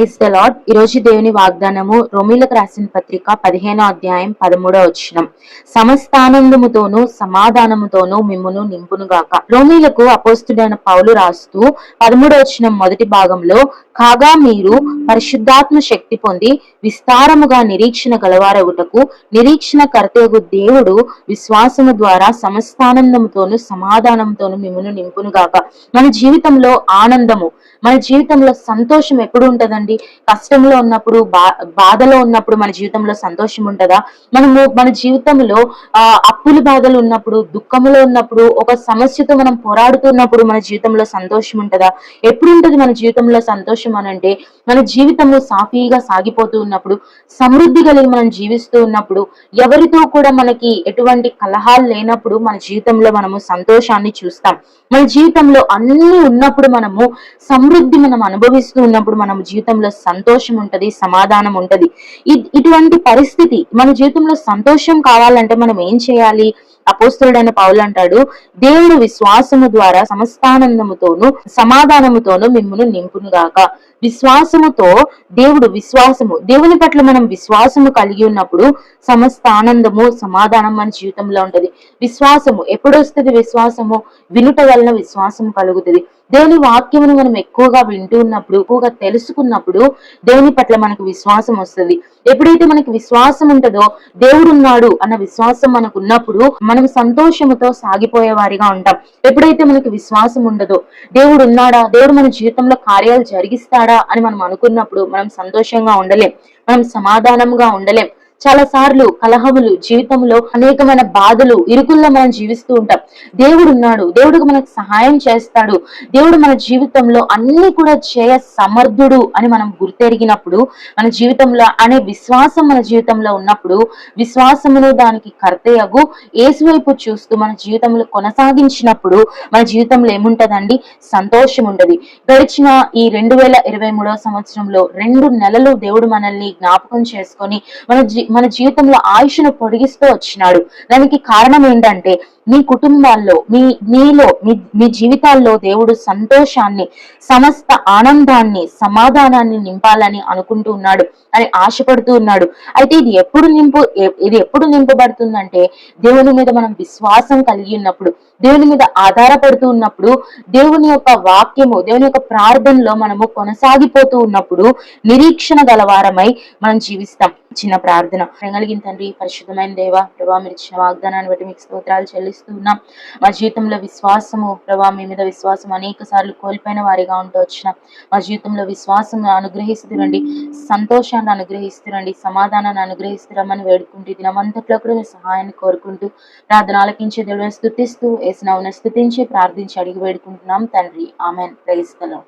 Praise the lord దేవుని వాగ్దానము రోమిలకు రాసిన పత్రిక పదిహేనో అధ్యాయం పదమూడో వచనం. సమస్తానందముతోనూ సమాధానముతోనూ మిమ్మును నింపునుగాక రోమిలకు అపోస్తుడైన పౌలు రాస్తూ పదమూడో వచ్చిన మొదటి భాగంలో కాగా మీరు పరిశుద్ధాత్మ శక్తి పొంది విస్తారముగా నిరీక్షణ గలవారగుటకు నిరీక్షణ కర్తయగు దేవుడు విశ్వాసము ద్వారా సమస్తానందముతోను సమాధానంతోను మిమ్మల్ని నింపునుగాక మన జీవితంలో ఆనందము మన జీవితంలో సంతోషం ఎప్పుడు ఉంటదండి? కష్టంలో ఉన్నప్పుడు బా బాధలో ఉన్నప్పుడు మన జీవితంలో సంతోషం ఉంటదా? మనము మన జీవితంలో ఆ అప్పులు బాధలు ఉన్నప్పుడు దుఃఖంలో ఉన్నప్పుడు ఒక సమస్యతో మనం పోరాడుతున్నప్పుడు మన జీవితంలో సంతోషం ఉంటదా? ఎప్పుడు ఉంటది మన జీవితంలో సంతోషం అనంటే? మన జీవితంలో సాఫీగా సాగిపోతూ ఉన్నప్పుడు సమృద్ధి కలిగి మనం జీవిస్తూ ఉన్నప్పుడు ఎవరితో కూడా మనకి ఎటువంటి కలహాలు లేనప్పుడు మన జీవితంలో మనము సంతోషాన్ని చూస్తాం. మన జీవితంలో అన్ని ఉన్నప్పుడు మనము సమృద్ధి మనం అనుభవిస్తూ ఉన్నప్పుడు మన జీవితంలో సంతోషం ఉంటది సమాధానం ఉంటది. ఇటువంటి పరిస్థితి మన జీవితంలో సంతోషం కావాలంటే మనం ఏం చేయాలి? అపోస్తుడైన పౌలు అంటాడు దేవుడు విశ్వాసము ద్వారా సమస్తానందముతోను సమాధానముతోను మిమ్మును నింపునుగాక. విశ్వాసముతో దేవుడు విశ్వాసము దేవుని పట్ల మనం విశ్వాసము కలిగి ఉన్నప్పుడు సమస్త ఆనందము సమాధానం మన జీవితంలో ఉంటది. విశ్వాసము ఎప్పుడొస్తుంది విశ్వాసము? వినుట వలన విశ్వాసము కలుగుతుంది. దేవుని వాక్యమును మనం ఎక్కువగా వింటూ ఉన్నప్పుడు ఎక్కువగా తెలుసుకున్నప్పుడు దేవుని పట్ల మనకు విశ్వాసం వస్తుంది. ఎప్పుడైతే మనకి విశ్వాసం ఉంటుందో దేవుడు ఉన్నాడు అన్న విశ్వాసం మనకు ఉన్నప్పుడు మనం సంతోషముతో సాగిపోయే వారిగా ఉంటాం. ఎప్పుడైతే మనకి విశ్వాసం ఉండదో దేవుడు ఉన్నాడా దేవుడు మన జీవితంలో కార్యాలు జరిగిస్తాడా అని మనం అనుకున్నప్పుడు మనం సంతోషంగా ఉండలేం. మనం సమాధానంగా ఉండలేం. చాలా సార్లు కలహములు జీవితంలో అనేకమైన బాధలు ఇరుకుల్లో మనం జీవిస్తూ ఉంటాం. దేవుడు ఉన్నాడు దేవుడికి మనకు సహాయం చేస్తాడు. దేవుడు మన జీవితంలో అన్ని కూడా చేయ సమర్థుడు అని మనం గుర్తెరిగినప్పుడు మన జీవితంలో అనే విశ్వాసం మన జీవితంలో ఉన్నప్పుడు విశ్వాసమును దానికి కర్తయ్యగు ఏసువైపు చూస్తూ మన జీవితంలో కొనసాగించినప్పుడు మన జీవితంలో ఏముంటదండి? సంతోషం ఉండదు గడిచిన ఈ రెండు వేల ఇరవై మూడవ సంవత్సరంలో రెండు నెలలు దేవుడు మనల్ని జ్ఞాపకం చేసుకొని మన జీ మన జీవితంలో ఆయుష్ను పొడిగిస్తూ వచ్చినాడు. దానికి కారణం ఏంటంటే మీ కుటుంబాల్లో మీ మీలో మీ మీ జీవితాల్లో దేవుడు సంతోషాన్ని సమస్త ఆనందాన్ని సమాధానాన్ని నింపాలని అనుకుంటూ ఉన్నాడు అని ఆశపడుతూ ఉన్నాడు. అయితే ఇది ఎప్పుడు నింపు ఇది ఎప్పుడు నింపబడుతుందంటే దేవుని మీద మనం విశ్వాసం కలిగి ఉన్నప్పుడు దేవుని మీద ఆధారపడుతూ ఉన్నప్పుడు దేవుని యొక్క వాక్యము దేవుని యొక్క ప్రార్థనలో మనము కొనసాగిపోతూ ఉన్నప్పుడు నిరీక్షణ గలవారమై మనం జీవిస్తాం. చిన్న ప్రార్థన. కలిగిన తండ్రి పరిశుద్ధమైన దేవ ప్రభా మీరు ఇచ్చిన వాగ్దానాన్ని బట్టి మీకు స్తోత్రాలు చెల్లిస్తున్నాం. మా జీవితంలో విశ్వాసము ప్రభా మీ మీద విశ్వాసం అనేక సార్లు కోల్పోయిన వారిగా ఉంటూ వచ్చిన. మా జీవితంలో విశ్వాసం అనుగ్రహిస్తురండి. సంతోషాన్ని అనుగ్రహిస్తురండి. సమాధానాన్ని అనుగ్రహిస్తురమ్మని వేడుకుంటూ దినమంతట్లో కూడా మీ సహాయాన్ని కోరుకుంటూ ప్రార్థన ఆలకించే దేవుని స్థుతిస్తూ వేసిన స్థుతించి ప్రార్థించి అడిగి వేడుకుంటున్నాం. తండ్రి ఆమెన్. ప్రైస్తలం